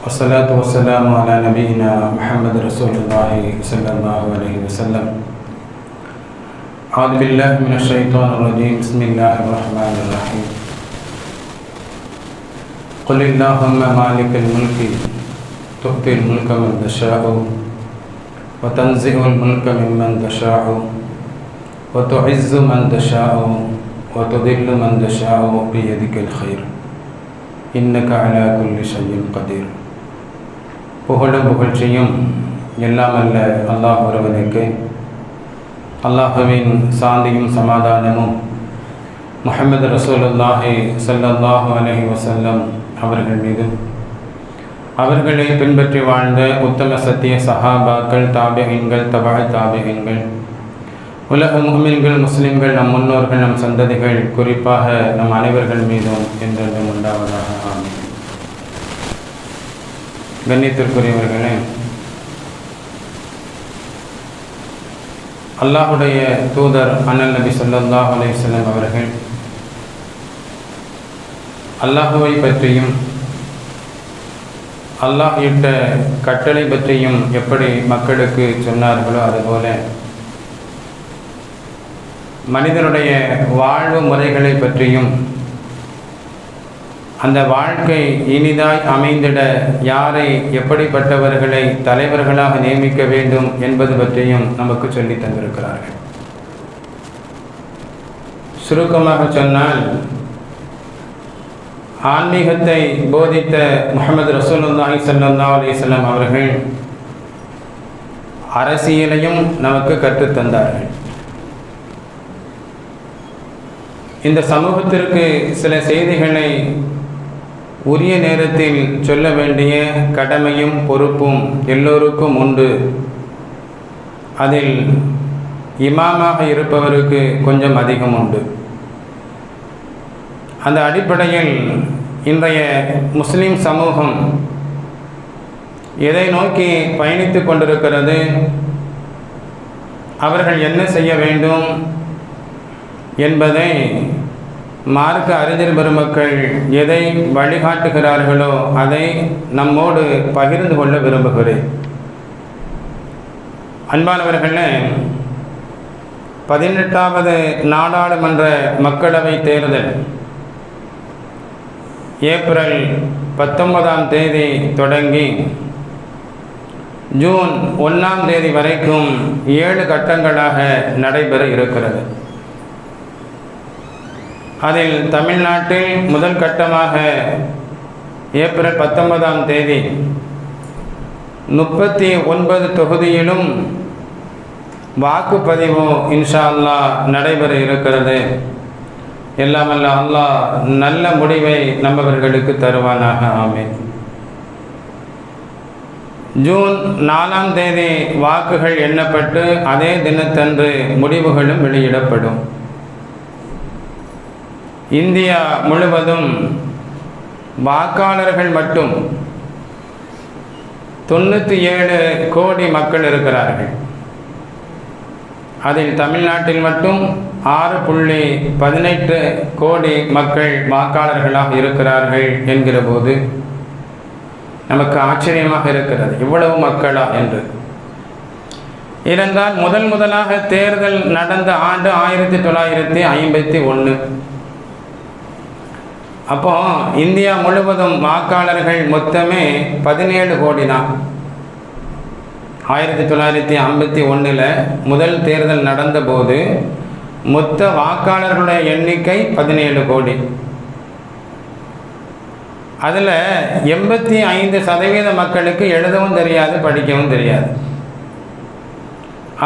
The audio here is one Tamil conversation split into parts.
والصلاة والسلام على نبينا محمد رسول الله صلى الله عليه وسلم. أعوذ بالله من الشيطان الرجيم. بسم الله الرحمن الرحيم. قل اللهم مالك الملك تؤتي الملك من تشاء وتنزع الملك ممن تشاء وتعز من تشاء وتذل من تشاء بيدك الخير. إنك على كل شيء قدير. புகழும் புகழ்ச்சியும் எல்லாமல்ல அல்லாஹ் ஒருவனுக்கு. அல்லாஹுவின் சாந்தியும் சமாதானமும் முகமது ரசூலுல்லாஹி சல்லாஹூ அலஹி வசல்லம் அவர்கள் மீதும் அவர்களை பின்பற்றி வாழ்ந்த உத்தம சத்திய சஹாபாக்கள் தாபியங்கள் தபா தாபியங்கள் உலக முகமின்கள் முஸ்லிம்கள் நம் முன்னோர்கள் நம் சந்ததிகள் குறிப்பாக நம் அனைவர்கள் மீதும் என்றென்றும் உண்டாவதாக. கண்ணியத்திற்குரியவர்களே அல்லாஹுடைய தூதர் அண்ணல் நபி சொல்லாஹ் அலைஹி அவர்கள் அல்லாஹுவை பற்றியும் அல்லாஹ் இட்ட கட்டளை பற்றியும் எப்படி மக்களுக்கு சொன்னார்களோ அதுபோல மனிதனுடைய வாழ்வு முறைகளை பற்றியும் அந்த வாழ்க்கை இனிதாய் அமைந்திட யாரை எப்படிப்பட்டவர்களை தலைவர்களாக நியமிக்க வேண்டும் என்பது பற்றியும் நமக்கு சொல்லி தந்திருக்கிறார்கள். சுருக்கமாக சொன்னால் ஆன்மீகத்தை போதித்த முகமது ரசூலுல்லாஹி சல்லா அலிசல்லாம் அவர்கள் அரசியலையும் நமக்கு கற்றுத்தந்தார்கள் இந்த சமூகத்திற்கு சில செய்திகளை உரிய நேரத்தில் சொல்ல வேண்டிய கடமையும் பொறுப்பும் எல்லோருக்கும் உண்டு. அதில் இமாமாக இருப்பவருக்கு கொஞ்சம் அதிகம் உண்டு. அந்த அடிப்படையில் இன்றைய முஸ்லீம் சமூகம் எதை நோக்கி பயணித்து கொண்டிருக்கிறது? அவர்கள் என்ன செய்ய வேண்டும் என்பதை மார்க்க அறிஞர் பெருமக்கள் எதை வழிகாட்டுகிறார்களோ அதை நம்மோடு பகிர்ந்து கொள்ள விரும்புகிறேன். அன்பானவர்களே பதினெட்டாவது நாடாளுமன்ற மக்களவை தேர்தல். ஏப்ரல் பத்தொன்பதாம் தேதி தொடங்கி ஜூன் ஒன்றாம் தேதி வரைக்கும் ஏழு கட்டங்களாக நடைபெற இருக்கிறது. அதில் தமிழ்நாட்டில் முதல் கட்டமாக ஏப்ரல் பத்தொன்பதாம் தேதி முப்பத்தி ஒன்பது தொகுதியிலும் வாக்குப்பதிவு இன்ஷா அல்லா நடைபெற இருக்கிறது. எல்லாம் அல்லாஹ் நல்ல முடிவை நம்பவர்களுக்கு தருவானாக ஆமேன். ஜூன் நாலாம் தேதி வாக்குகள் எண்ணப்பட்டு அதே தினத்தன்று முடிவுகளும் வெளியிடப்படும். இந்தியா முழுவதும் வாக்காளர்கள் மட்டும் தொண்ணூற்றி ஏழு கோடி மக்கள் இருக்கிறார்கள். அதில் தமிழ்நாட்டில் மட்டும் ஆறு புள்ளி பதினெட்டு கோடி மக்கள் வாக்காளர்களாக இருக்கிறார்கள் என்கிற போது நமக்கு ஆச்சரியமாக இருக்கிறது. இவ்வளவு மக்களா என்று. இருந்தால் முதல் முதலாக தேர்தல் நடந்த ஆண்டு ஆயிரத்தி தொள்ளாயிரத்தி ஐம்பத்தி ஒன்று. அப்போ இந்தியா முழுவதும் வாக்காளர்கள் மொத்தமே பதினேழு கோடி தான் ஆயிரத்தி தொள்ளாயிரத்தி ஐம்பத்தி ஒன்றில் முதல் தேர்தல் நடந்தபோது மொத்த வாக்காளர்களுடைய எண்ணிக்கை பதினேழு கோடி. அதில் எண்பத்தி ஐந்து சதவீத மக்களுக்கு எழுதவும் தெரியாது படிக்கவும் தெரியாது.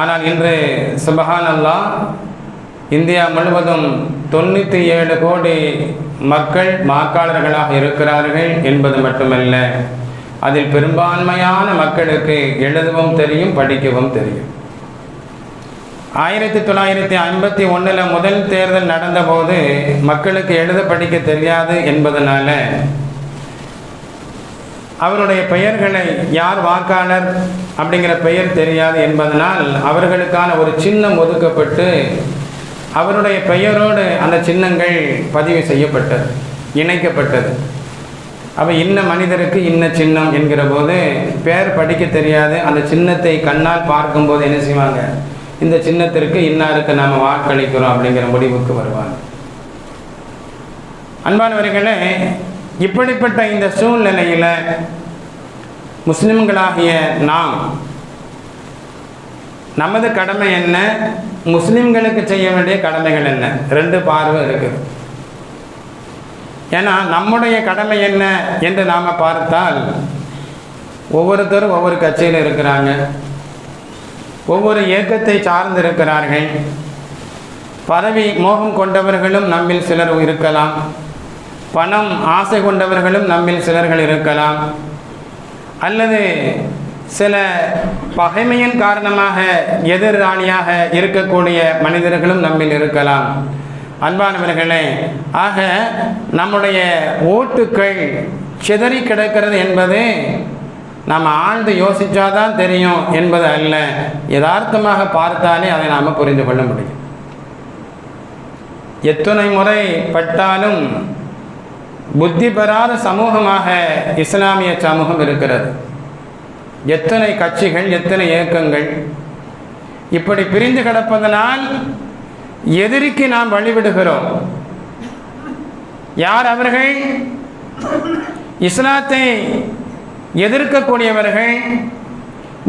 ஆனால் இன்று சுபஹான் அல்லா இந்தியா முழுவதும் தொண்ணூற்றி ஏழு கோடி மக்கள் வாக்காளர்களாக இருக்கிறார்கள் என்பது மட்டுமல்ல அதில் பெரும்பான்மையான மக்களுக்கு எழுதவும் தெரியும் படிக்கவும் தெரியும். ஆயிரத்தி தொள்ளாயிரத்தி ஐம்பத்தி ஒன்றில் முதல் தேர்தல் நடந்தபோது மக்களுக்கு எழுத படிக்க தெரியாது என்பதனால அவருடைய பெயர்களை யார் வாக்காளர் அப்படிங்கிற பெயர் தெரியாது என்பதனால் அவர்களுக்கான ஒரு சின்னம் ஒதுக்கப்பட்டு அவருடைய பெயரோடு அந்த சின்னங்கள் பதிவு செய்யப்பட்டது இணைக்கப்பட்டது. அப்போ இன்ன மனிதருக்கு இன்ன சின்னம் என்கிற போது பேர் படிக்க தெரியாது. அந்த சின்னத்தை கண்ணால் பார்க்கும்போது என்ன செய்வாங்க? இந்த சின்னத்திற்கு இன்னாருக்கு நாம் வாக்களிக்கிறோம் அப்படிங்கிற முடிவுக்கு வருவாங்க. அன்பானவர்களே இப்படிப்பட்ட இந்த சூழ்நிலையில் முஸ்லிம்களாகிய நாம் நமது கடமை என்ன? முஸ்லிம்களுக்கு செய்ய வேண்டிய கடமைகள் என்ன? ரெண்டு பார்வை இருக்குது ஏன்னா நம்முடைய கடமை என்ன என்று நாம் பார்த்தால் ஒவ்வொருத்தரும் ஒவ்வொரு கட்சியில் இருக்கிறாங்க. ஒவ்வொரு இயக்கத்தை சார்ந்து இருக்கிறார்கள் பதவி மோகம் கொண்டவர்களும் நம்மில் சிலர் இருக்கலாம். பணம் ஆசை கொண்டவர்களும் நம்மில் சிலர்கள் இருக்கலாம். அல்லது சில பகைமையின் காரணமாக எதிராளியாக இருக்கக்கூடிய மனிதர்களும் நம்மில் இருக்கலாம். அன்பானவர்களே ஆக நம்முடைய ஓட்டுக்கள் சிதறி கிடக்கிறது என்பது நாம் ஆழ்ந்து யோசித்தாதான் தெரியும் என்பது அல்ல. யதார்த்தமாக பார்த்தாலே அதை நாம் புரிந்து கொள்ள முடியும். எத்தனை முறை பட்டாலும் புத்தி பெறாத சமூகமாக இஸ்லாமிய சமூகம் இருக்கிறது. எத்தனை கட்சிகள் எத்தனை இயக்கங்கள்? இப்படி பிரிந்து கிடப்பதனால் எதிரிக்கு நாம் வழிவிடுகிறோம். யார் அவர்கள்? இஸ்லாத்தை எதிர்க்கக்கூடியவர்கள்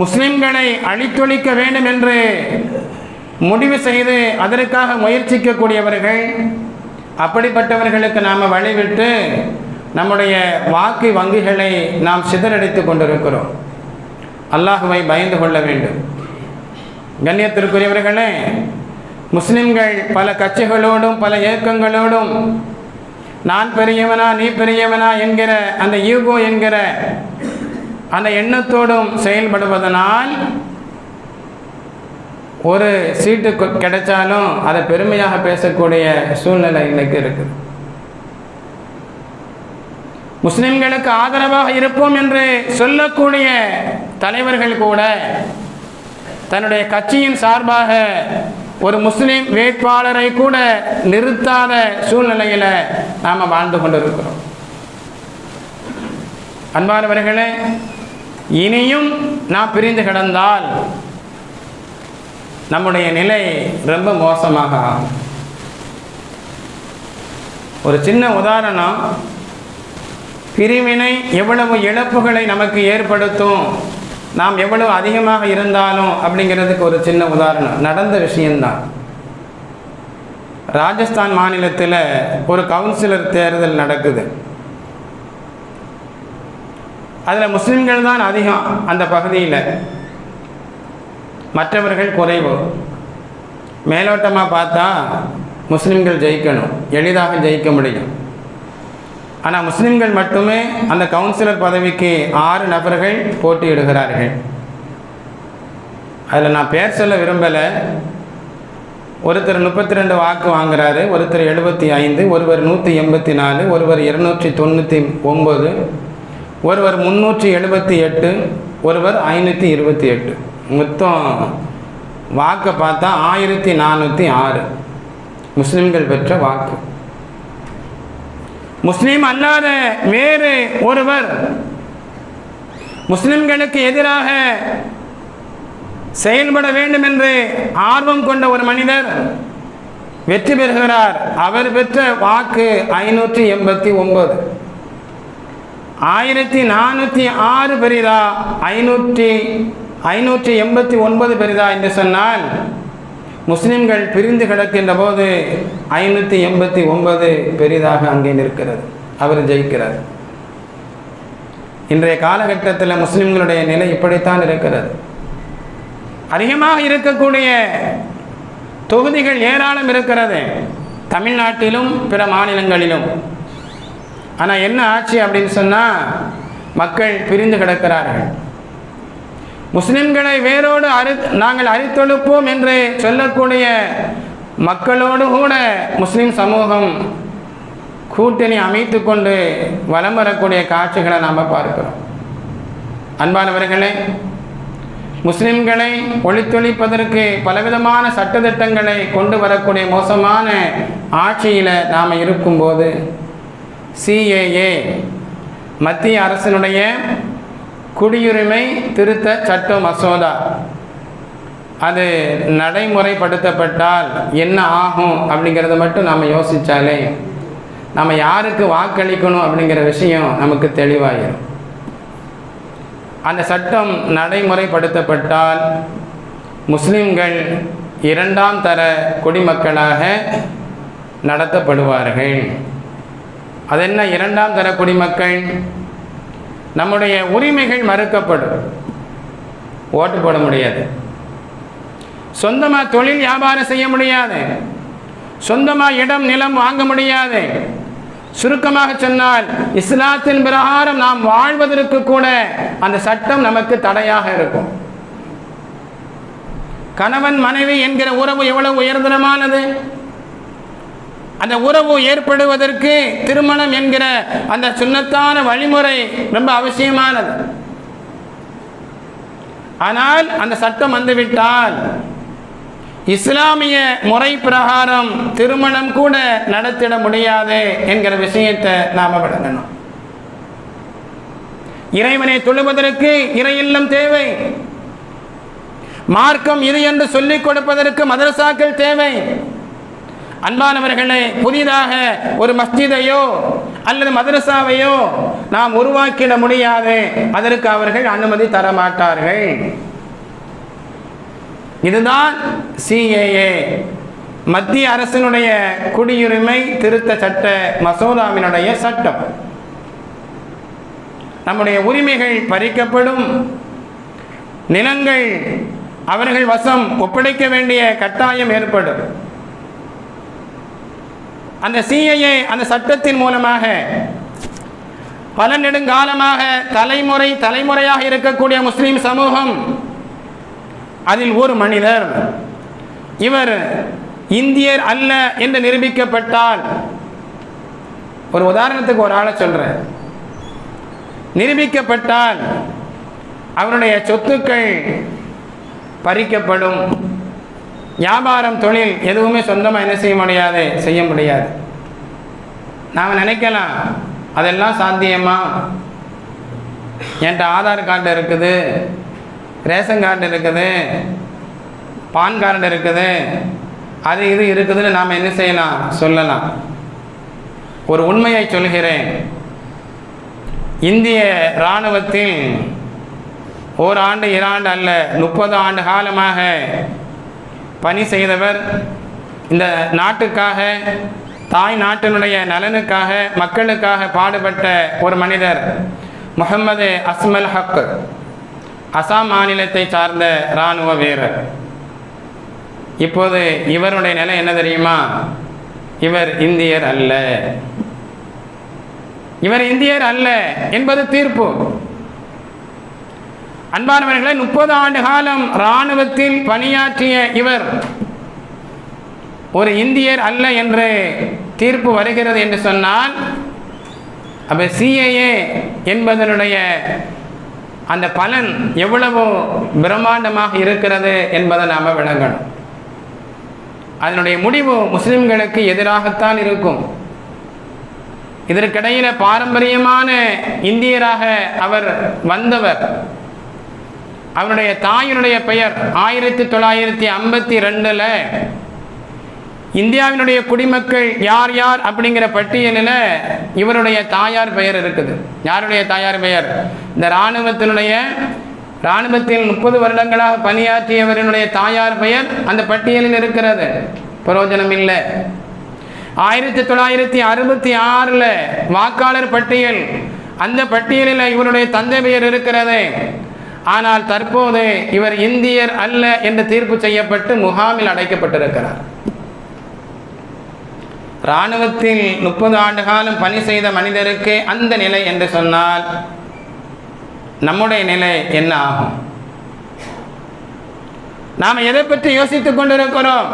முஸ்லிம்களை அழித்தொழிக்க வேண்டும் என்று முடிவு செய்து அதற்காக முயற்சிக்கக்கூடியவர்கள் அப்படிப்பட்டவர்களுக்கு நாம் வழிவிட்டு நம்முடைய வாக்கு வங்கிகளை நாம் சிதறடித்து கொண்டிருக்கிறோம். அல்லாஹுவை பயந்து கொள்ள வேண்டும். கண்ணியத்திற்குரியவர்களே முஸ்லிம்கள் பல கட்சிகளோடும் பல இயக்கங்களோடும் நான் பெரியவனா நீ பெரியவனா என்கிற அந்த ஈகோ என்கிற அந்த எண்ணத்தோடும் செயல்படுவதனால் ஒரு சீட்டு கிடைச்சாலும் அதை பெருமையாக பேசக்கூடிய சூழ்நிலை இன்னைக்கு இருக்குது. முஸ்லிம்களுக்கு ஆதரவாக இருப்போம் என்று சொல்லக்கூடிய தலைவர்கள் கூட தன்னுடைய கட்சியின் சார்பாக ஒரு முஸ்லிம் வேட்பாளரை கூட நிறுத்தாத சூழ்நிலையில் நாம் வாழ்ந்து கொண்டிருக்கிறோம். அன்பானவர்களே இனியும் நாம் பிரிந்து கிடந்தால் நம்முடைய நிலை ரொம்ப மோசமாக ஆகும். ஒரு சின்ன உதாரணம் பிரிவினை எவ்வளவு இழப்புகளை நமக்கு ஏற்படுத்தும்? நாம் எவ்வளவு அதிகமாக இருந்தாலும் அப்படிங்கிறதுக்கு ஒரு சின்ன உதாரணம். நடந்த விஷயம்தான். ராஜஸ்தான் மாநிலத்தில் ஒரு கவுன்சிலர் தேர்தல் நடக்குது. அதில் முஸ்லிம்கள் தான் அதிகம் அந்த பகுதியில். மற்றவர்கள் குறைவு. மேலோட்டமாக பார்த்தா முஸ்லிம்கள் ஜெயிக்கணும். எளிதாக ஜெயிக்க முடியும். ஆனால் முஸ்லிம்கள் மட்டுமே அந்த கவுன்சிலர் பதவிக்கு ஆறு நபர்கள் போட்டியிடுகிறார்கள். அதில் நான் பேர் சொல்ல விரும்பலை. ஒருத்தர் முப்பத்தி ரெண்டு வாக்கு வாங்குறாரு ஒருத்தர் எழுபத்தி ஐந்து ஒருவர் நூற்றி எண்பத்தி நாலு ஒருவர் இருநூற்றி தொண்ணூற்றி ஒம்பது ஒருவர் முந்நூற்றி எழுபத்தி எட்டு ஒருவர் ஐநூற்றி இருபத்தி எட்டு. மொத்தம் வாக்கை பார்த்தா ஆயிரத்தி நானூற்றி ஆறு முஸ்லீம்கள் பெற்ற வாக்கு. முஸ்லீம் அல்லாத வேறு ஒருவர் முஸ்லிம்களுக்கு எதிராக செயல்பட வேண்டும் என்று ஆர்வம் கொண்ட ஒரு மனிதர் வெற்றி பெறுகிறார். அவர் பெற்ற வாக்கு ஐநூற்றி எண்பத்தி ஒன்பது. ஆயிரத்தி நானூற்றி ஆறு பெரிதா? ஐநூற்றி ஐநூற்றி எண்பத்தி ஒன்பது பெரிதா என்று சொன்னால் முஸ்லிம்கள் பிரிந்து கிடக்கின்ற போது ஐநூற்றி எண்பத்தி ஒன்பது பெரிதாக அங்கே நிற்கிறது. அவர் ஜெயிக்கிறார். இன்றைய காலகட்டத்தில் முஸ்லிம்களுடைய நிலை இப்படித்தான் இருக்கிறது. அதிகமாக இருக்கக்கூடிய தொகுதிகள் ஏராளம் இருக்கிறது. தமிழ்நாட்டிலும் பிற மாநிலங்களிலும். ஆனால் என்ன ஆட்சி அப்படின்னு சொன்னால் மக்கள் பிரிந்து கிடக்கிறார்கள். முஸ்லிம்களை வேரோடு அரி நாங்கள் அரித்தொழுப்போம் என்று சொல்லக்கூடிய மக்களோடு கூட முஸ்லிம் சமூகம் கூட்டணி அமைத்து கொண்டு வலம் வரக்கூடிய காட்சிகளை நாம் பார்க்கிறோம். அன்பானவர்களே முஸ்லிம்களை ஒழித்தொழிப்பதற்கு பலவிதமான சட்டத்திட்டங்களை கொண்டு வரக்கூடிய மோசமான ஆட்சியில் நாம் இருக்கும்போது சிஏஏ மத்திய அரசினுடைய குடியுரிமை திருத்த சட்ட மசோதா. அது நடைமுறைப்படுத்தப்பட்டால் என்ன ஆகும் அப்படிங்கிறத மட்டும் நாம் யோசித்தாலே நம்ம யாருக்கு வாக்களிக்கணும் அப்படிங்கிற விஷயம் நமக்கு தெளிவாயிடும் அந்த சட்டம் நடைமுறைப்படுத்தப்பட்டால் முஸ்லிம்கள் இரண்டாம் தர குடிமக்களாக நடத்தப்படுவார்கள். அதென்ன இரண்டாம் தர குடிமக்கள்? நம்முடைய உரிமைகள் மறுக்கப்படும். ஓட்டு போட முடியாது. சொந்தமாக தொழில் வியாபாரம் செய்ய முடியாது. சொந்தமாக இடம் நிலம் வாங்க முடியாது. சுருக்கமாக சொன்னால் இஸ்லாத்தின் பிரகாரம் நாம் வாழ்வதற்கு கூட அந்த சட்டம் நமக்கு தடையாக இருக்கும். கணவன் மனைவி என்கிற உறவு எவ்வளவு உயர்தரமானது? அந்த உறவு ஏற்படுவதற்கு திருமணம் என்கிற அந்த சுண்ணத்தான வழிமுறை ரொம்ப அவசியமானது. ஆனால் அந்த சட்டம் வந்துவிட்டால் இஸ்லாமிய முறை பிரகாரம் திருமணம் கூட நடத்திட முடியாது என்கிற விஷயத்தை நாம விளங்கணும். இறைவனை தொழுவதற்கு இறையில்லம் தேவை. மார்க்கம் இது என்று சொல்லிக் கொடுப்பதற்கு மதரசாக்கள் தேவை. அன்பானவர்களே புதிதாக ஒரு மஸ்ஜிதையோ அல்லது மதரசாவையோ நாம் உருவாக்கிட முடியாது. அதற்கு அவர்கள் அனுமதி தர மாட்டார்கள் இதுதான் சிஏஏ மத்திய அரசினுடைய குடியுரிமை திருத்த சட்ட மசோதாவினுடைய சட்டம். நம்முடைய உரிமைகள் பறிக்கப்படும். நிலங்கள் அவர்கள் வசம் ஒப்படைக்க வேண்டிய கட்டாயம் ஏற்படும். அந்த சிஐஏ அந்த சட்டத்தின் மூலமாக பல நெடுங்காலமாக தலைமுறை தலைமுறையாக இருக்கக்கூடிய முஸ்லீம் சமூகம் அதில் ஒரு மனிதர். இவர் இந்தியர் அல்ல என்று நிரூபிக்கப்பட்டால் ஒரு உதாரணத்துக்கு ஒரு ஆளை சொல்கிறேன் நிரூபிக்கப்பட்டால் அவருடைய சொத்துக்கள் பறிக்கப்படும். வியாபாரம் தொழில் எதுவுமே சொந்தமாக என்ன செய்ய முடியாது செய்ய முடியாது. நாம் நினைக்கலாம் அதெல்லாம் சாத்தியமா? என்கிட்ட ஆதார் கார்டு இருக்குது ரேஷன் கார்டு இருக்குது பான் கார்டு இருக்குது அது இது இருக்குதுன்னு நாம் என்ன செய்யலாம்? சொல்லலாம். ஒரு உண்மையை சொல்கிறேன். இந்திய இராணுவத்தில் ஓராண்டு இராண்டு அல்ல முப்பது ஆண்டு காலமாக பணி செய்தவர். இந்த நாட்டுக்காக தாய் நாட்டினுடைய நலனுக்காக மக்களுக்காக பாடுபட்ட ஒரு மனிதர் முகமது அஸ்மல் ஹக் அசாம் மாநிலத்தை சார்ந்த இராணுவ வீரர். இப்போது இவருடைய நிலை என்ன தெரியுமா? இவர் இந்தியர் அல்ல. இவர் இந்தியர் அல்ல என்பது தீர்ப்பு. அன்பானவர்களே முப்பது ஆண்டு காலம் இராணுவத்தில் பணியாற்றிய இவர் ஒரு இந்தியர் அல்ல என்று தீர்ப்பு வருகிறது என்று சொன்னால் அப்போ சிஏஏ என்பதனுடைய அந்த பலன் எவ்வளவு பிரம்மாண்டமாக இருக்கிறது என்பதை நாம் விளங்கணும். அதனுடைய முடிவு முஸ்லிம்களுக்கு எதிராகத்தான் இருக்கும். இதற்கிடையில பாரம்பரியமான இந்தியராக அவர் வந்தவர் அவருடைய தாயினுடைய பெயர் ஆயிரத்தி தொள்ளாயிரத்தி ஐம்பத்தி ரெண்டில் இந்தியாவினுடைய குடிமக்கள் யார் யார் அப்படிங்கிற பட்டியலில் இவருடைய தாயார் பெயர் இருக்குது. யாருடைய தாயார் பெயர்? இந்த இராணுவத்தினுடைய இராணுவத்தில் முப்பது வருடங்களாக பணியாற்றியவரினுடைய தாயார் பெயர் அந்த பட்டியலில் இருக்கிறது. பிரயோஜனம் இல்லை. ஆயிரத்தி தொள்ளாயிரத்தி அறுபத்தி ஆறில் வாக்காளர் பட்டியல் அந்த பட்டியலில் இவருடைய தந்தை பெயர் இருக்கிறது. ஆனால் தற்போது இவர் இந்தியர் அல்ல என்று தீர்ப்பு செய்யப்பட்டு முகாமில் அடைக்கப்பட்டிருக்கிறார். இராணுவத்தில் முப்பது ஆண்டு காலம் பணி செய்த மனிதருக்கு அந்த நிலை என்று சொன்னால் நம்முடைய நிலை என்ன ஆகும்? நாம் எதை பற்றி யோசித்துக் கொண்டிருக்கிறோம்?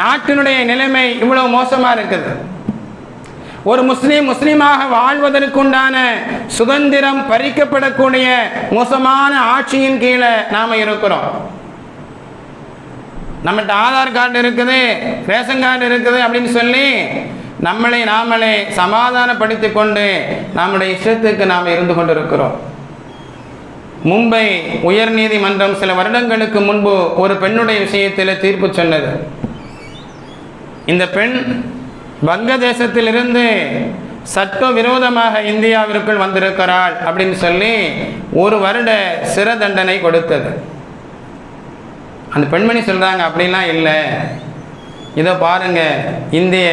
நாட்டினுடைய நிலைமை இவ்வளவு மோசமா இருக்குது. ஒரு முஸ்லீம் முஸ்லீமாக வாழ்வதற்குண்டான சுதந்திரம் பறிக்கப்படக்கூடிய மோசமான ஆட்சியின் கீழே நாம் இருக்கிறோம். நம்மகிட்ட ஆதார் கார்டு இருக்குது ரேஷன் கார்டு இருக்குது அப்படின்னு சொல்லி நம்மளை நாமளே சமாதானப்படுத்தி கொண்டு நம்முடைய இஷ்டத்துக்கு நாம் இருந்து கொண்டிருக்கிறோம். மும்பை உயர்நீதிமன்றம் சில வருடங்களுக்கு முன்பு ஒரு பெண்ணுடைய விஷயத்தில் தீர்ப்பு சொன்னது. இந்த பெண் வங்கதேசத்திலிருந்து சட்ட விரோதமாக இந்தியாவிற்குள் வந்திருக்கிறாள் அப்படின்னு சொல்லி ஒரு வருட சிறை தண்டனை கொடுத்தது. அந்த பெண்மணி சொல்கிறாங்க அப்படிலாம் இல்லை. இதை பாருங்க இந்திய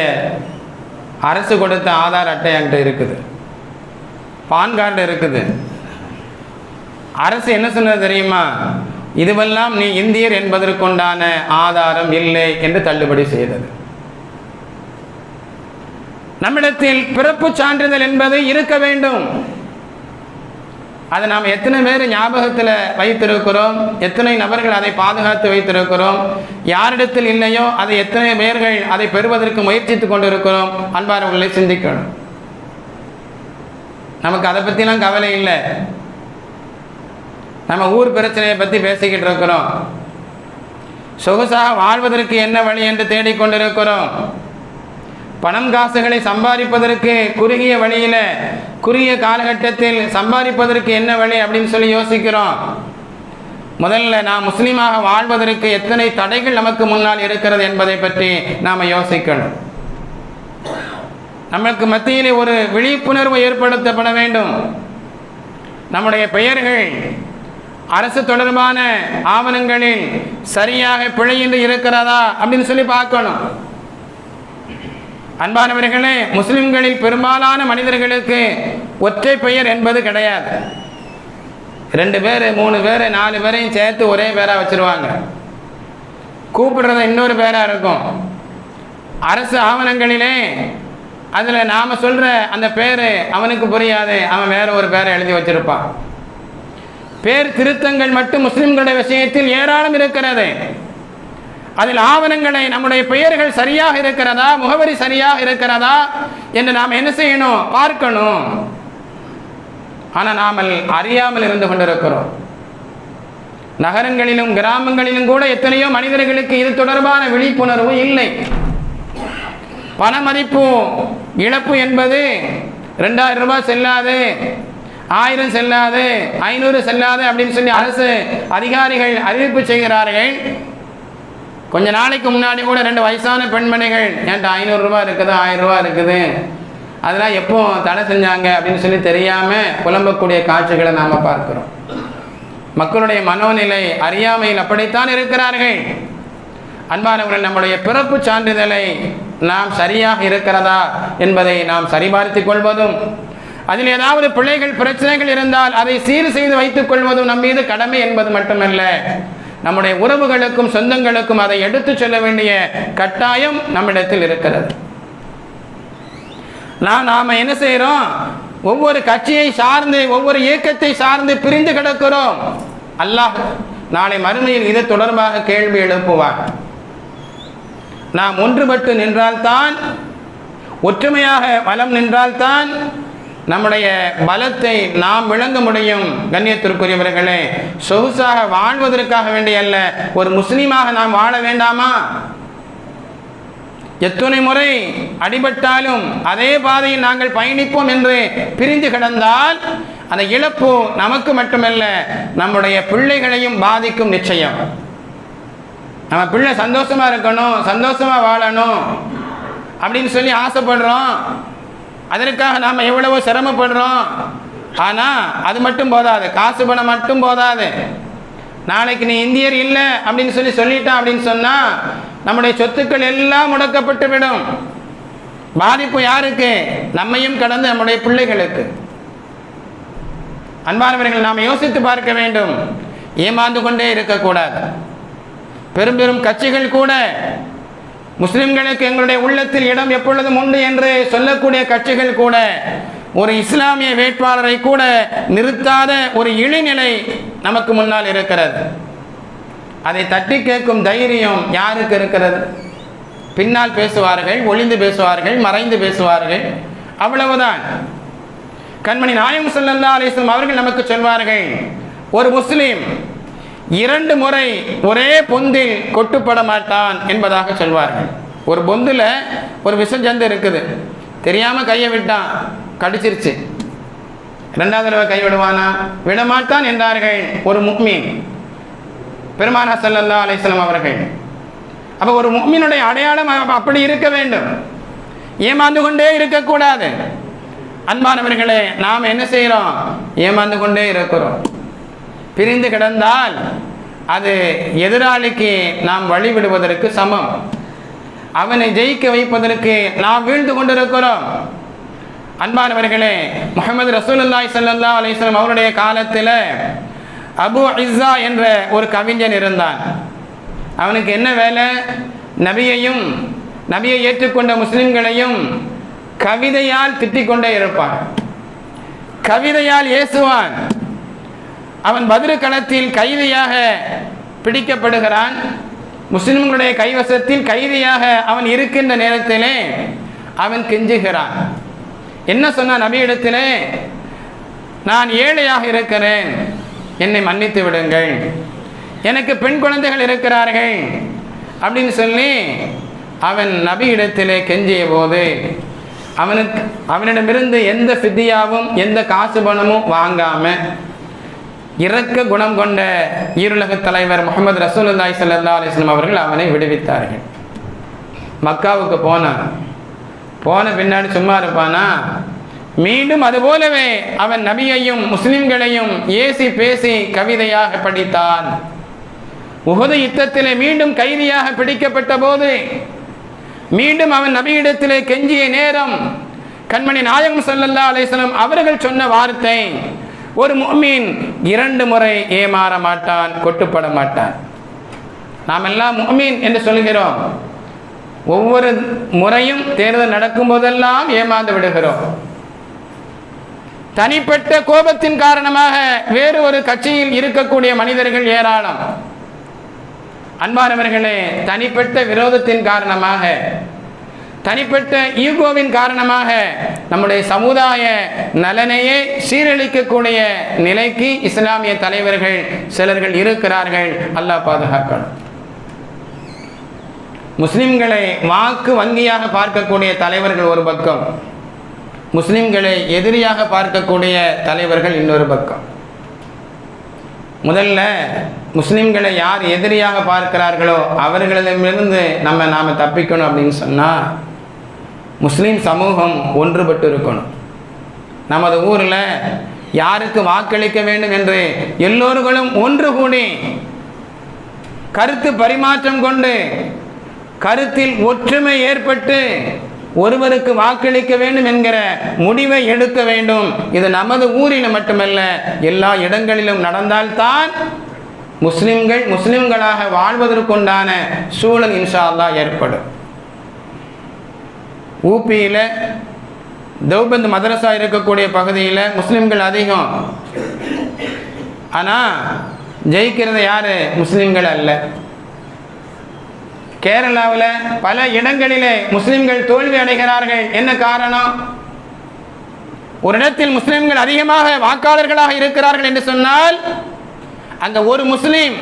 அரசு கொடுத்த ஆதார் அட்டை என்கிட்ட இருக்குது. பான் கார்டு இருக்குது. அரசு என்ன சொன்னது தெரியுமா? இதுவெல்லாம் நீ இந்தியர் என்பதற்குண்டான ஆதாரம் இல்லை என்று தள்ளுபடி செய்தது. நம்மிடத்தில் பிறப்பு சான்றிதழ் என்பது இருக்க வேண்டும். அதை நாம் எத்தனை பேர் ஞாபகத்தில் வைத்திருக்கிறோம்? எத்தனை நபர்கள் அதை பாதுகாத்து வைத்திருக்கிறோம்? யாரிடத்தில் இல்லையோ அதை எத்தனை பேர்கள் அதை பெறுவதற்கு முயற்சித்து கொண்டிருக்கிறோம்? அன்பார்வர்களை சிந்திக்கணும். நமக்கு அதை பற்றிலாம் கவலை இல்லை. நம்ம ஊர் பிரச்சனையை பற்றி பேசிக்கிட்டு இருக்கிறோம். சொகுசாக வாழ்வதற்கு என்ன வழி என்று தேடிக்கொண்டிருக்கிறோம். பணம் காசுகளை சம்பாதிப்பதற்கு குறுகிய வழியில் குறுகிய காலகட்டத்தில் சம்பாதிப்பதற்கு என்ன வழி அப்படின்னு சொல்லி யோசிக்கிறோம். முதல்ல நாம் முஸ்லீமாக வாழ்வதற்கு எத்தனை தடைகள் நமக்கு முன்னால் இருக்கிறது என்பதை பற்றி நாம் யோசிக்கணும். நமக்கு மத்தியிலே ஒரு விழிப்புணர்வு ஏற்படுத்தப்பட வேண்டும். நம்முடைய பெயர்கள் அரசு தொடர்பான ஆவணங்களில் சரியாக பிழையின்றி இருக்கிறதா அப்படின்னு சொல்லி பார்க்கணும். அன்பானவர்களே முஸ்லிம்களில் பெரும்பாலான மனிதர்களுக்கு ஒற்றை பெயர் என்பது கிடையாது. ரெண்டு பேர் மூணு பேர் நாலு பேரையும் சேர்த்து ஒரே பேராக வச்சுருவாங்க. கூப்பிடுறது இன்னொரு பேராக இருக்கும். அரசு ஆவணங்களிலே அதில் நாம் சொல்கிற அந்த பேர் அவனுக்கு புரியாது அவன் வேற ஒரு பேரை எழுதி வச்சிருப்பான். பேர் திருத்தங்கள் மட்டும் முஸ்லிம்களுடைய விஷயத்தில் ஏராளம் இருக்கிறது. அதில் ஆவணங்களை நம்முடைய பெயர்கள் சரியாக இருக்கிறதா முகவரி சரியாக இருக்கிறதா என்று நாம் என்ன செய்யணும்? பார்க்கணும். ஆனால் நாமல் அறியாமல் இருந்து கொண்டிருக்கிறோம். நகரங்களிலும் கிராமங்களிலும் கூட எத்தனையோ மனிதர்களுக்கு இது தொடர்பான விழிப்புணர்வு இல்லை. பண மதிப்பு இழப்பு என்பது ரெண்டாயிரம் ரூபாய் செல்லாது ஆயிரம் செல்லாது ஐநூறு செல்லாது அப்படின்னு சொல்லி அரசு அதிகாரிகள் அறிவிப்பு செய்கிறார்கள். கொஞ்ச நாளைக்கு முன்னாடி கூட ரெண்டு வயசான பெண்மணிகள் என்கிட்ட ஐநூறுரூவா இருக்குது ஆயிரம் ரூபா இருக்குது. அதெல்லாம் எப்போ தடை செஞ்சாங்க அப்படின்னு சொல்லி தெரியாமல் புலம்பக்கூடிய காட்சிகளை நாம் பார்க்கிறோம். மக்களுடைய மனோநிலை அறியாமையில் அப்படித்தான் இருக்கிறார்கள். அன்பானவர்கள் நம்முடைய பிறப்பு சான்றிதழை நாம் சரியாக இருக்கிறதா என்பதை நாம் சரிபார்த்துக் கொள்வதும் அதில் ஏதாவது பிள்ளைகள் பிரச்சனைகள் இருந்தால் அதை சீர் செய்து வைத்துக் கொள்வதும் நம் மீது கடமை என்பது மட்டுமல்ல. நம்முடைய உறவுகளுக்கும் சொந்தங்களுக்கும் அதை எடுத்துச் சொல்ல வேண்டிய கட்டாயம் நம்மிடத்தில் இருக்கிறது. நான் நாம் என்ன செய்கிறோம் ஒவ்வொரு கட்சியை சார்ந்து ஒவ்வொரு இயக்கத்தை சார்ந்து பிரிந்து கிடக்கிறோம். அல்லாஹ் நாளை மறுமையில் இது தொடர்பாக கேள்வி எழுப்புவார் நாம் ஒன்றுபட்டு நின்றால்தான் ஒற்றுமையாக வலம் நின்றால்தான் நம்முடைய பலத்தை நாம் விளங்க முடியும். கண்ணியத்திற்குரியவர்களே சொகுசாக வாழ்வதற்காக வேண்டிய அல்ல ஒரு முஸ்லீமாக நாம் வாழ வேண்டாமா? எத்தனை முறை அடிபட்டாலும் அதே பாதையில் நாங்கள் பயணிப்போம் என்று பிரிந்து கிடந்தால் அந்த இழப்பு நமக்கு மட்டுமல்ல நம்முடைய பிள்ளைகளையும் பாதிக்கும் நிச்சயம். நம்ம பிள்ளை சந்தோஷமா இருக்கணும் சந்தோஷமா வாழணும் அப்படின்னு சொல்லி ஆசைப்படுறோம். அதற்காக நாம் எவ்வளவோ சிரமப்படுறோம். ஆனால் அது மட்டும் போதாது. காசு பணம் மட்டும் போதாது. நாளைக்கு நீ இந்தியர் இல்லை அப்படின்னு சொல்லி சொல்லிட்டான் அப்படின்னு சொன்னால் நம்முடைய சொத்துக்கள் எல்லாம் முடக்கப்பட்டு விடும். பாதிப்பு யாருக்கு? நம்மையும் கடந்து நம்முடைய பிள்ளைகளுக்கு. அன்பானவர்கள் நாம் யோசித்து பார்க்க வேண்டும். ஏமாந்து கொண்டே இருக்கக்கூடாது. பெரும் பெரும் கட்சிகள் கூட முஸ்லிம்களுக்கு எங்களுடைய உள்ளத்தில் இடம் எப்பொழுதும் உண்டு என்று சொல்லக்கூடிய கட்சிகள் கூட ஒரு இஸ்லாமிய வேட்பாளரை கூட நிறுத்தாத ஒரு இழிநிலை நமக்கு முன்னால் இருக்கிறது. அதை தட்டி கேட்கும் தைரியம் யாருக்கு இருக்கிறது? பின்னால் பேசுவார்கள் ஒளிந்து பேசுவார்கள் மறைந்து பேசுவார்கள். அவ்வளவுதான். கண்மணி நாயம் சொல்லல்லா அலிஸ்லாம் அவர்கள் நமக்கு சொல்வார்கள் ஒரு முஸ்லீம் இரண்டு முறை ஒரே பொந்தில் கொட்டுப்பட மாட்டான் என்பதாக சொல்வார்கள். ஒரு பொந்தில் ஒரு விஷஞ்சந்து இருக்குது. தெரியாமல் கையை விட்டான். கடிச்சிருச்சு. ரெண்டாவது தடவை கைவிடுவானா விடமாட்டான் என்றார்கள் ஒரு முக்மீன். பெருமானா சல்லல்லா அலிஸ்லாம் அவர்கள். அப்போ ஒரு முக்மீனுடைய அடையாளம் அப்படி இருக்க வேண்டும். ஏமாந்து கொண்டே இருக்கக்கூடாது. அன்பானவர்களே நாம் என்ன செய்கிறோம் ஏமாந்து கொண்டே இருக்கிறோம். பிரிந்து கிடந்தால் அது எதிராளிக்கு நாம் வழிவிடுவதற்கு சமம். அவனை ஜெயிக்க வைப்பதற்கு நாம் வீழ்ந்து கொண்டிருக்கிறோம். அன்பானவர்களே முகமது ரசூலுல்லாய் சல்லா அலிஸ்லாம் அவருடைய காலத்தில் அபு இஸ்ஸா என்ற ஒரு கவிஞன் இருந்தான். அவனுக்கு என்ன வேலை? நபியையும் நபியை ஏற்றுக்கொண்ட முஸ்லிம்களையும் கவிதையால் திட்டிக் கொண்டே இருப்பான். கவிதையால் ஏசுவான். அவன் பதிரு களத்தில் கைதியாக பிடிக்கப்படுகிறான். முஸ்லிம்களுடைய கைவசத்தில் கைதியாக அவன் இருக்கின்ற நேரத்திலே அவன் கெஞ்சுகிறான். என்ன சொன்ன நபியிடத்திலே? நான் ஏழையாக இருக்கிறேன். என்னை மன்னித்து விடுங்கள். எனக்கு பெண் குழந்தைகள் இருக்கிறார்கள் அப்படின்னு சொல்லி அவன் நபியிடத்திலே கெஞ்சிய போது அவனுக்கு அவனிடமிருந்து எந்த ஃபித்தியாவும் எந்த காசு பணமும் வாங்காமல் இறக்க குணம் கொண்ட ஈருலக தலைவர் முகமது ரசூலுல்லாஹி ஸல்லல்லாஹு அலைஹி அவர்கள் அவனை விடுவித்தார்கள். மக்காவுக்கு போனான். போன பின்னாடி சும்மா இருப்பானா? மீண்டும் அதுபோலவே அவன் நபியையும் முஸ்லிம்களையும் ஏசி பேசி கவிதையாக படித்தான். உகது யுத்தத்திலே மீண்டும் கைதியாக பிடிக்கப்பட்ட போது மீண்டும் அவன் நபியிடத்திலே கெஞ்சிய நேரம் கண்மணி நாயகம் சொல்லல்லா அலைஹி அவர்கள் சொன்ன வார்த்தை ஒரு முஃமின் இரண்டு முறை ஏமாற மாட்டான் கொட்டுப்பட மாட்டான். நாம் எல்லாம் முஃமின் என்று சொல்கிறோம். ஒவ்வொரு முறையும் தேர்தல் நடக்கும் போதெல்லாம் ஏமாந்து விடுகிறோம். தனிப்பட்ட கோபத்தின் காரணமாக வேறு ஒரு கட்சியில் இருக்கக்கூடிய மனிதர்கள் ஏராளம். அன்பானவர்களே தனிப்பட்ட விரோதத்தின் காரணமாக தனிப்பட்ட ஈகோவின் காரணமாக நம்முடைய சமுதாய நலனையே சீரழிக்கக்கூடிய நிலைக்கு இஸ்லாமிய தலைவர்கள் சிலர்கள் இருக்கிறார்கள். அல்லாஹ் பாதுகாக்கணும். முஸ்லிம்களை வாக்கு வங்கியாக பார்க்கக்கூடிய தலைவர்கள் ஒரு பக்கம். முஸ்லிம்களை எதிரியாக பார்க்கக்கூடிய தலைவர்கள் இன்னொரு பக்கம். முதல்ல முஸ்லிம்களை யார் எதிரியாக பார்க்கிறார்களோ அவர்களிடமிருந்து நம்ம நாம் தப்பிக்கணும் அப்படின்னு சொன்னால் முஸ்லீம் சமூகம் ஒன்றுபட்டு இருக்கணும் நமது ஊரில் யாருக்கு வாக்களிக்க வேண்டும் என்று எல்லோர்களும் ஒன்று கூடி கருத்து பரிமாற்றம் கொண்டு கருத்தில் ஒற்றுமை ஏற்பட்டு ஒருவருக்கு வாக்களிக்க வேண்டும் என்கிற முடிவை எடுக்க வேண்டும். இது நமது ஊரில் மட்டுமல்ல எல்லா இடங்களிலும் நடந்தால்தான் முஸ்லிம்கள் முஸ்லிம்களாக வாழ்வதற்குண்டான சூழல் இன்ஷா அல்லா ஏற்படும். ஊபியில் தௌபந்த் மதரசா இருக்கக்கூடிய பகுதியில் முஸ்லீம்கள் அதிகம். ஆனால் ஜெயிக்கிறது யார்? முஸ்லீம்கள் அல்ல. கேரளாவில் பல இடங்களிலே முஸ்லீம்கள் தோல்வி அடைகிறார்கள். என்ன காரணம்? ஒரு இடத்தில் முஸ்லீம்கள் அதிகமாக வாக்காளர்களாக இருக்கிறார்கள் என்று சொன்னால் அந்த ஒரு முஸ்லீம்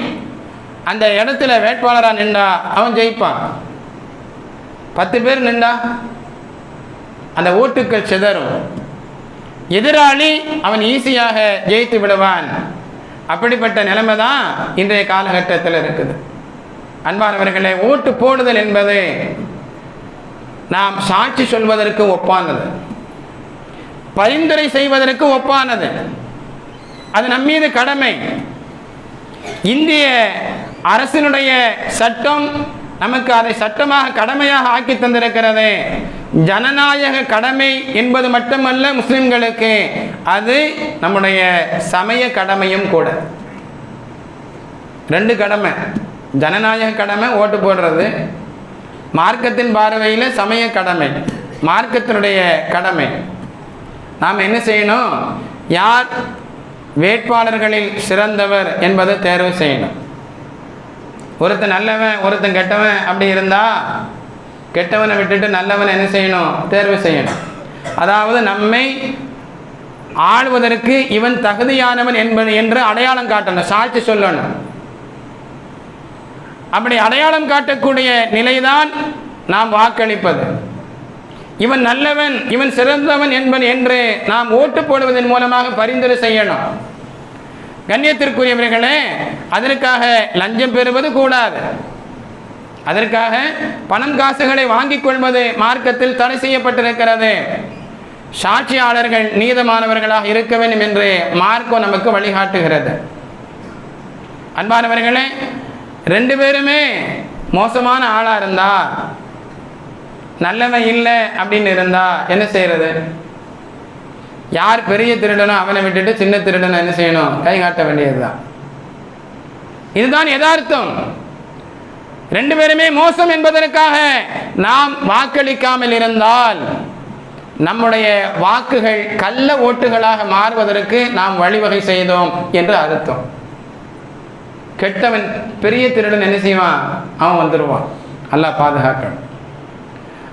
அந்த இடத்துல வேட்பாளராக நின்றா அவன் ஜெயிப்பான். பத்து பேர் நின்றா அந்த ஓட்டுக்கள் சிதறும். எதிராளி அவன் ஈஸியாக ஜெயித்து விடுவான். அப்படிப்பட்ட நிலைமை தான் இன்றைய காலகட்டத்தில் இருக்குது. அன்பானவர்களே ஓட்டு போடுதல் என்பது நாம் சாட்சி சொல்வதற்கு ஒப்பானது. பரிந்துரை செய்வதற்கு ஒப்பானது. அது நம்மீது கடமை. இந்திய அரசினுடைய சட்டம் நமக்கு அதை சட்டமாக கடமையாக ஆக்கி தந்திருக்கிறது. ஜனநாயக கடமை என்பது மட்டுமல்ல முஸ்லிம்களுக்கு அது நம்முடைய சமய கடமையும் கூட. ரெண்டு கடமை. ஜனநாயக கடமை ஓட்டு போடுறது. மார்க்கத்தின் பார்வையில் சமய கடமை மார்க்கத்தினுடைய கடமை. நாம் என்ன செய்யணும்? யார் வேட்பாளர்களில் சிறந்தவர் என்பதை தேர்வு செய்யணும். ஒருத்தன் நல்லவன் ஒருத்தன் கெட்டவன் அப்படி இருந்தால் கெட்டவனை விட்டுட்டு நல்லவனை என்ன செய்யணும்? தேர்வு செய்யணும். அதாவது நம்மை ஆளுவதற்கு இவன் தகுதியானவன் என்பது என்று அடையாளம் காட்டணும். சாட்சி சொல்லணும். அப்படி அடையாளம் காட்டக்கூடிய நிலைதான் நாம் வாக்களிப்பது. இவன் நல்லவன் இவன் சிறந்தவன் என்பன் என்று நாம் ஓட்டு போடுவதன் மூலமாக பரிந்துரை செய்யணும். கண்ணியத்திற்குரியவர்களே அதற்காக லஞ்சம் பெறுவது கூடாது. அதற்காக பணம் காசுகளை வாங்கிக் கொள்வது மார்க்கத்தில் தடை செய்யப்பட்டிருக்கிறது. சாட்சியாளர்கள் நீதமானவர்களாக இருக்க வேண்டும் என்று மார்க்கம் நமக்கு வழிகாட்டுகிறது. அன்பானவர்களே ரெண்டு பேருமே மோசமான ஆளாக இருந்தா நல்லவன் இல்லை அப்படின்னு இருந்தா என்ன செய்யறது? யார் பெரிய திருடனோ அவனை விட்டுட்டு சின்ன திருடனை என்ன செய்யணும்? கை காட்ட வேண்டியதுதான். இதுதான் யதார்த்தம். ரெண்டு பேருமே மோசம் என்பதற்காக நாம் வாக்களிக்காமல் இருந்தால் நம்முடைய வாக்குகள் கள்ள ஓட்டுகளாக மாறுவதற்கு நாம் வழிவகை செய்தோம் என்று அர்த்தம். கெட்டவன் பெரிய திருடன் என்ன செய்வான்? அவன் வந்துடுவான் நல்லா பாதுகாக்கணும்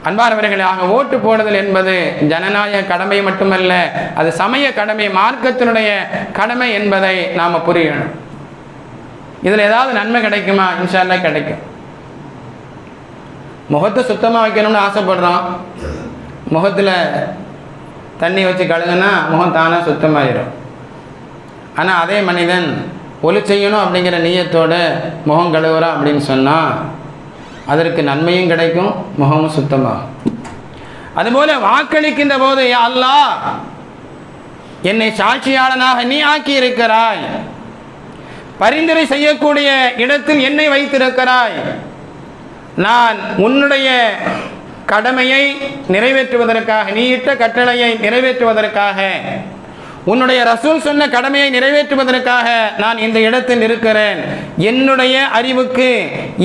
அன்பானவர்களே ஆக ஓட்டு போடுதல் என்பது ஜனநாயக கடமை மட்டுமல்ல அது சமய கடமை மார்க்கத்தினுடைய கடமை என்பதை நாம் புரியணும். இதில் ஏதாவது நன்மை கிடைக்குமா? இன்ஷால்லாம் கிடைக்கும். முகத்தை சுத்தமாக வைக்கணும்னு ஆசைப்படுறோம். முகத்தில் தண்ணி வச்சு கழுகுனா முகம் தானாக சுத்தமாயிடும் ஆனால் அதே மனிதன் ஒளி செய்யணும் அப்படிங்கிற நீயத்தோட முகம் கழுவுறா அப்படின்னு சொன்னால் அதற்கு நன்மையும் கிடைக்கும் முகமும் சுத்தமாகும். அதுபோல வாக்களிக்கின்ற போது அல்லா என்னை சாட்சியாளனாக நீ ஆக்கி இருக்கிறாய் பரிந்துரை செய்யக்கூடிய இடத்தில் என்னை வைத்திருக்கிறாய். நான் உன்னுடைய கடமையை நிறைவேற்றுவதற்காக நீ இட்ட கட்டளையை நிறைவேற்றுவதற்காக உன்னுடைய ரசூல் சொன்ன கடமையை நிறைவேற்றுவதற்காக நான் இந்த இடத்தில் இருக்கிறேன். என்னுடைய அறிவுக்கு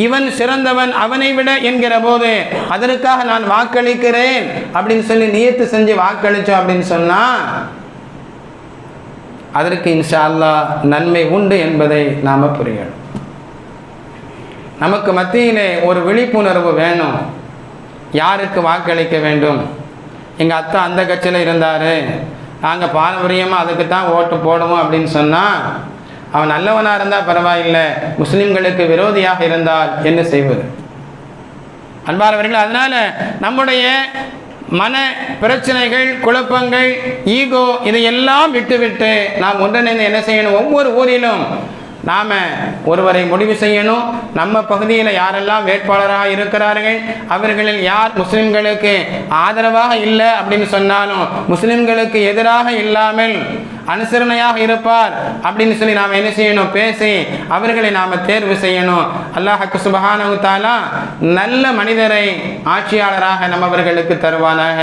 இவன் சிறந்தவன் அவனை விட என்கிற போது அதற்காக நான் வாக்களிக்கிறேன் அப்படின்னு சொல்லி நியத்து செஞ்சு வாக்களிச்சோம் அப்படின்னு சொன்னா அதற்கு இன்ஷா அல்லாஹ் நன்மை உண்டு என்பதை நாம் புரியணும். நமக்கு மத்தியிலே ஒரு விழிப்புணர்வு வேணும். யாருக்கு வாக்களிக்க வேண்டும்? எங்கள் அத்தா அந்த கட்சியில் இருந்தார். நாங்கள் பாரம்பரியமாக அதுக்கு தான் ஓட்டு போடுவோம் அப்படின்னு சொன்னால் அவன் நல்லவனாக இருந்தால் பரவாயில்லை. முஸ்லீம்களுக்கு விரோதியாக இருந்தால் என்ன செய்வது? அன்பானவர்கள் அதனால் நம்முடைய மன பிரச்சனைகள் குழப்பங்கள் ஈகோ இதையெல்லாம் விட்டுவிட்டு நாம் ஒன்றிணைந்து என்ன செய்யணும்? ஒவ்வொரு ஊரிலும் நாம் ஒருவரை முடிவு செய்யணும். நம்ம பகுதியில் யாரெல்லாம் வேட்பாளராக இருக்கிறார்கள்? அவர்களில் யார் முஸ்லிம்களுக்கு ஆதரவாக இல்லை அப்படின்னு சொன்னாலும் முஸ்லிம்களுக்கு எதிராக இல்லாமல் அனுசரணையாக இருப்பார். அப்படின்னு சொல்லி நாம் என்ன செய்யணும்? பேசி அவர்களை நாம் தேர்வு செய்யணும். அல்லாஹக்கு சுபஹானஹு நல்ல மனிதரை ஆட்சியாளராக நம்மவர்களுக்கு தருவானாக.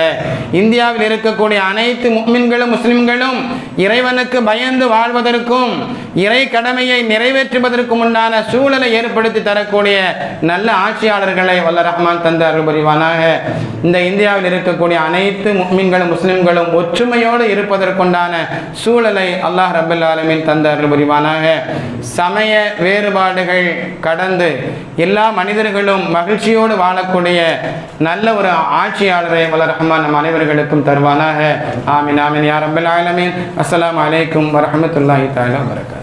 இந்தியாவில் இருக்கக்கூடிய அனைத்து முஸ்லிம்களும் முஸ்லிம்களும் இறைவனுக்கு பயந்து வாழ்வதற்கும் இறை கடமையை நிறைவேற்றுவதற்கும் உண்டான சூழலை ஏற்படுத்தி தரக்கூடிய நல்ல ஆட்சியாளர்களை வல்ல ரஹ்மான் தந்த அருள் புரிவானாக. இந்த இந்தியாவில் இருக்கக்கூடிய அனைத்து முஸ்லிம்களும் முஸ்லிம்களும் ஒற்றுமையோடு இருப்பதற்குண்டான சூழலை அல்லாஹ் ரபுல் ஆலமின் தந்த அருள் புரிவானாக. சமய வேறுபாடுகள் கடந்து எல்லா மனிதர்களும் மகிழ்ச்சியோடு வாழக்கூடிய நல்ல ஒரு ஆட்சியாளரை வல்ல ரஹ்மான் நம் அனைவர்களுக்கும் தருவானாக. ஆமீன் ஆமின் யார் ரபுல் ஆலமின். அஸ்லாம் அலைக்கும் வரமத்துல்லாஹி தாலா வரகாத்